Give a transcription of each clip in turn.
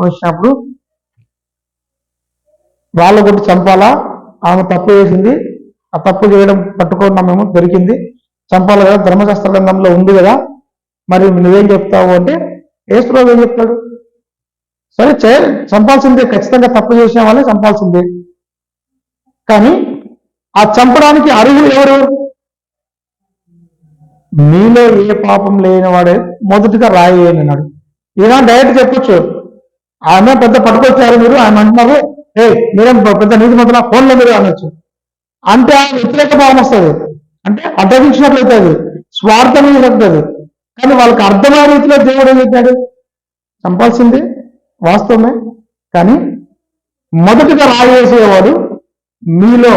కోపం వచ్చినప్పుడు వాళ్ళ కొట్టి చంపాలా? ఆమె తప్పు చేసింది. ఆ తప్పు చేయడం పట్టుకున్నాం మేము దొరికింది. చంపాలి కదా ధర్మశాస్త్ర గ్రంథంలో ఉంది కదా. మరి నువ్వేం చెప్తావు అంటే ఏసుప్రభు ఏం చెప్తాడు? సరే చే చంపాల్సిందే ఖచ్చితంగా తప్పు చేసిన వాళ్ళే చంపాల్సిందే. కానీ ఆ చంపడానికి అర్హులు ఎవరు? మీలో ఏ పాపం లేనివాడే మొదటిగా రాయి అన్నాడు. ఈయన డైరెక్ట్ చెప్పొచ్చు. ఆమె పెద్ద పట్టుకొచ్చారు మీరు ఆయన అంటున్నారు ఏ మీరేం పెద్ద నీతి మంత్రుల ఫోన్లో మీరు అనొచ్చు. అంటే ఆమె వ్యతిరేక భావం వస్తుంది. అంటే అడ్డగించినట్లయితే అది స్వార్థం అవుతుంది కానీ వాళ్ళకి అర్థమైన రీతిలో దేవుడు ఏం చెప్పాడు? చంపాల్సింది వాస్తవమే. కానీ మొదటిగా రాయవేసేవాడు మీలో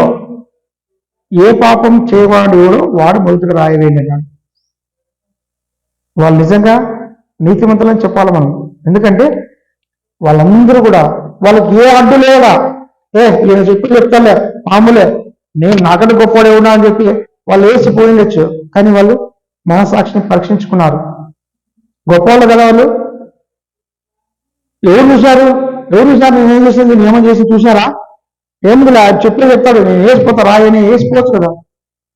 ఏ పాపం చేయవాడు ఎవడో వాడు మొదటిగా రాయవేయండి అన్నాడు. వాళ్ళు నిజంగా నీతిమంతులని చెప్పాలి మనం. ఎందుకంటే వాళ్ళందరూ కూడా వాళ్ళకి ఏ అడ్డు లేదా ఏ ఈయన చెప్పి చెప్తాలే మామూలే నేను నాకంటే గొప్పవాడే ఉన్నా అని చెప్పి వాళ్ళు వేసి పోయిండొచ్చు. కానీ వాళ్ళు మనసాక్షిని పరీక్షించుకున్నారు. గొప్పవాళ్ళు కదా వాళ్ళు? ఎవరు చూశారు? ఎవరు చూశారు? నేను ఏం చేసింది నియమం చేసి చూశారా? ఏం చెప్పే చెప్తాడు. నేను వేసిపోతా రాయని వేసిపోవచ్చు కదా.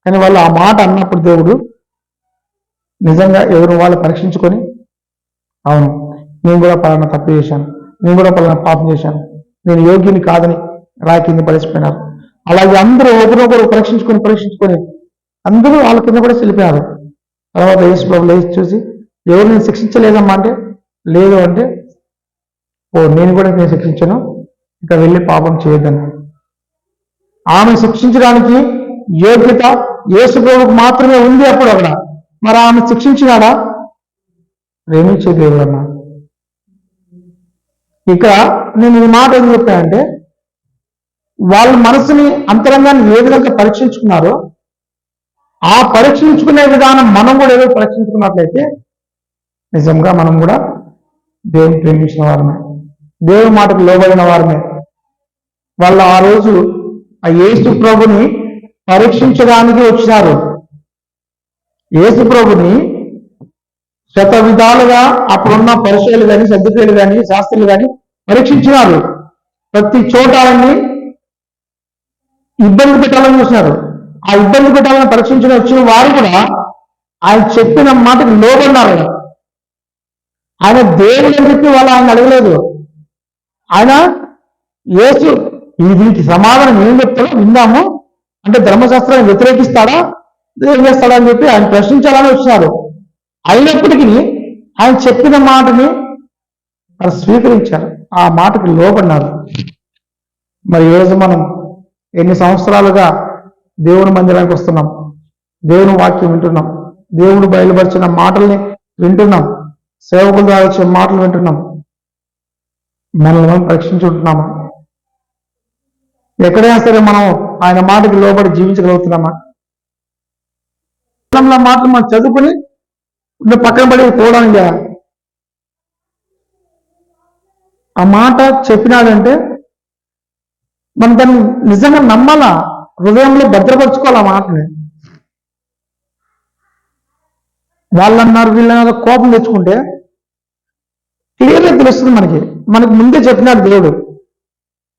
కానీ వాళ్ళు ఆ మాట అన్నప్పుడు దేవుడు నిజంగా ఎవరు వాళ్ళు పరీక్షించుకొని అవును నేను కూడా పలానా తప్పు చేశాను. నేను కూడా పలానా పాపం చేశాను. నేను యోగ్యుని కాదని రాయి కింద పడేసిపోయినారు అలాగే అందరూ ఒకరినొకరు పరీక్షించుకొని పరీక్షించుకొని అందరూ వాళ్ళ కింద కూడా వెళ్ళిపోయారు తర్వాత యేసు లేచి చూసి ఎవరు నేను శిక్షించలేదమ్మా? అంటే లేదు అంటే ఓ నేను కూడా నేను శిక్షించను. ఇక వెళ్ళి పాపం చేయొద్దని. ఆమె శిక్షించడానికి యోగ్యత యేసు ప్రభుకు మాత్రమే ఉంది అప్పుడు అక్కడ. మరి ఆమె శిక్షించినాడా? ప్రేమించే దేవుడు అన్నా ఇక నేను ఈ మాట ఏం చెప్పానంటే వాళ్ళ మనసుని అంతరంగాన్ని ఏ విధంగా పరీక్షించుకున్నారో ఆ పరీక్షించుకునే విధానం మనం కూడా ఏదో పరీక్షించుకున్నట్లయితే నిజంగా మనం కూడా దేవుని ప్రేమించిన వారమే దేవుని మాటకు లోబడిన వారమే. వాళ్ళు ఆ రోజు ఆ యేసు ప్రభుని పరీక్షించడానికి వచ్చినారు. యేసు ప్రభుని శత విధాలుగా అప్పుడున్న పరిచయాలు కానీ సర్దుకేలు కానీ శాస్త్రులు కానీ పరీక్షించినారు. ప్రతి చోట ఆయన్ని ఇబ్బంది పెట్టాలని చూసినారు. ఆ ఇబ్బంది పెట్టాలని పరీక్షించిన వచ్చిన వారు కూడా ఆయన చెప్పిన మాటకు లోబడినారు. ఆయన దేవుడు అని చెప్పి వాళ్ళు ఆయన అడగలేదు. ఆయన యేసు దీనికి సమాధానం ఏం చెప్తాడో విందాము. అంటే ధర్మశాస్త్రాన్ని వ్యతిరేకిస్తాడా? ఏం చేస్తాడా అని చెప్పి ఆయన ప్రశ్నించాలని వచ్చినారు. అయినప్పటికీ ఆయన చెప్పిన మాటని వారు స్వీకరించారు. ఆ మాటకు లోపడినారు మరి ఈరోజు మనం ఎన్ని సంవత్సరాలుగా దేవుని మందిరానికి వస్తున్నాం దేవుని వాక్యం వింటున్నాం దేవుడు బయలుపరిచిన మాటల్ని వింటున్నాం సేవకుల ద్వారా వచ్చే మాటలు వింటున్నాం మనల్ని మనం పరీక్షించుంటున్నామా ఎక్కడైనా సరే మనం ఆయన మాటకి లోబడి జీవించగలుగుతున్నామా? మాటలు మనం చదువుకుని నువ్వు పక్కన పడి పోవడానికి ఆ మాట చెప్పినాడంటే మనం దాన్ని నిజంగా నమ్మాలా? హృదయంలో భద్రపరచుకోవాలి ఆ మాటని? వాళ్ళన్నారు వీళ్ళన్నారు కోపం తెచ్చుకుంటే క్లియర్గా తెలుస్తుంది మనకి. మనకు ముందే చెప్పినాడు దేవుడు.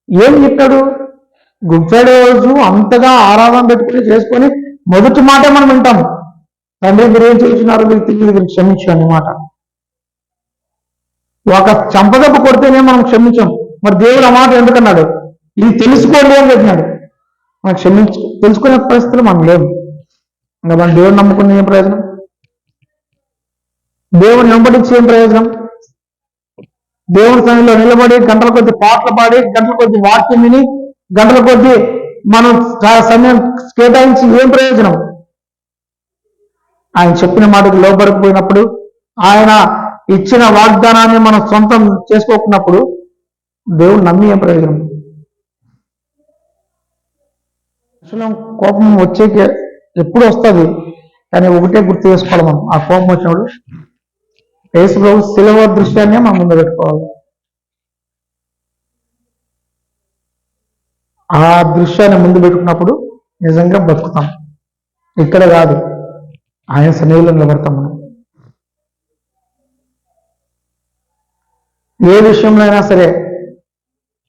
ఏం చెప్పాడు? గుడ్ ఫ్రైడే రోజు అంతగా ఆరాధన పెట్టుకుని చేసుకొని మొదటి మాటే మనం వింటాము తండ్రి మీరు ఏం చేస్తున్నారు? మీకు తెలియదు మీరు క్షమించు మాట ఒక చంపదెబ్బ కొడితేనే మనం క్షమించాం. మరి దేవుడు ఆ మాట ఎందుకన్నాడు? ఇది తెలుసుకోండి అని చెప్పినాడు. మనం క్షమించు తెలుసుకునే పరిస్థితులు మనం లేవు. ఇంకా మనం దేవుడు నమ్ముకునే ఏం ప్రయోజనం? దేవుడిని వెంబడించి ఏం ప్రయోజనం? దేవుని సమయంలో నిలబడి గంటల కొద్ది పాటలు పాడి గంటల కొద్ది వాక్యం విని గంటల కొద్ది మనం సమయం కేటాయించి ఏం ప్రయోజనం? ఆయన చెప్పిన మాటకు లోబడకపోయినప్పుడు ఆయన ఇచ్చిన వాగ్దానాన్ని మనం సొంతం చేసుకోకున్నప్పుడు దేవుడు నమ్మి ఏం ప్రయోజనం? కోపం వచ్చేకి ఎప్పుడు వస్తుంది? కానీ ఒకటే గుర్తు చేసుకోవాలి మనం. ఆ కోపం వచ్చినప్పుడు యేసు ప్రభు సిలవ దృశ్యాన్ని మనం ముందు పెట్టుకోవాలి. ఆ దృశ్యాన్ని ముందు పెట్టుకున్నప్పుడు నిజంగా బతుకుతాం. ఇక్కడ కాదు. ఆయన సన్నిధిలో నిలబడతాం మనం. ఏ విషయంలో అయినా సరే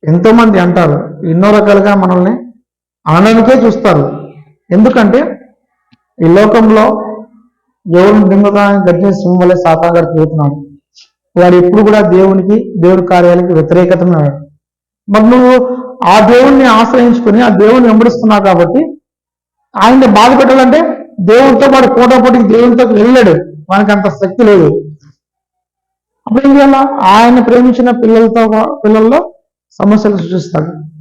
ఎంతో మంది అంటారు ఎన్నో రకాలుగా మనల్ని అనడానికే చూస్తారు. ఎందుకంటే ఈ లోకంలో ఎవరిని దింగడానికి గట్టిన సింహం వల్ల సాతాన్ గారు పోతున్నాడు వాడు ఎప్పుడు కూడా దేవునికి దేవుడి కార్యాలకి వ్యతిరేకత ఉన్నాడు మరి నువ్వు ఆ దేవుణ్ణి ఆశ్రయించుకుని ఆ దేవుణ్ణి వెంబడిస్తున్నావు కాబట్టి ఆయన్ని బాధ పెట్టాలంటే దేవునితో పాటు పోటీకి దేవునితో వెళ్ళాడు. మనకి అంత శక్తి లేదు. అప్పుడు ఏం చేయాలా? ఆయన ప్రేమించిన పిల్లలతో పిల్లల్లో సమస్యలు సృష్టిస్తాడు.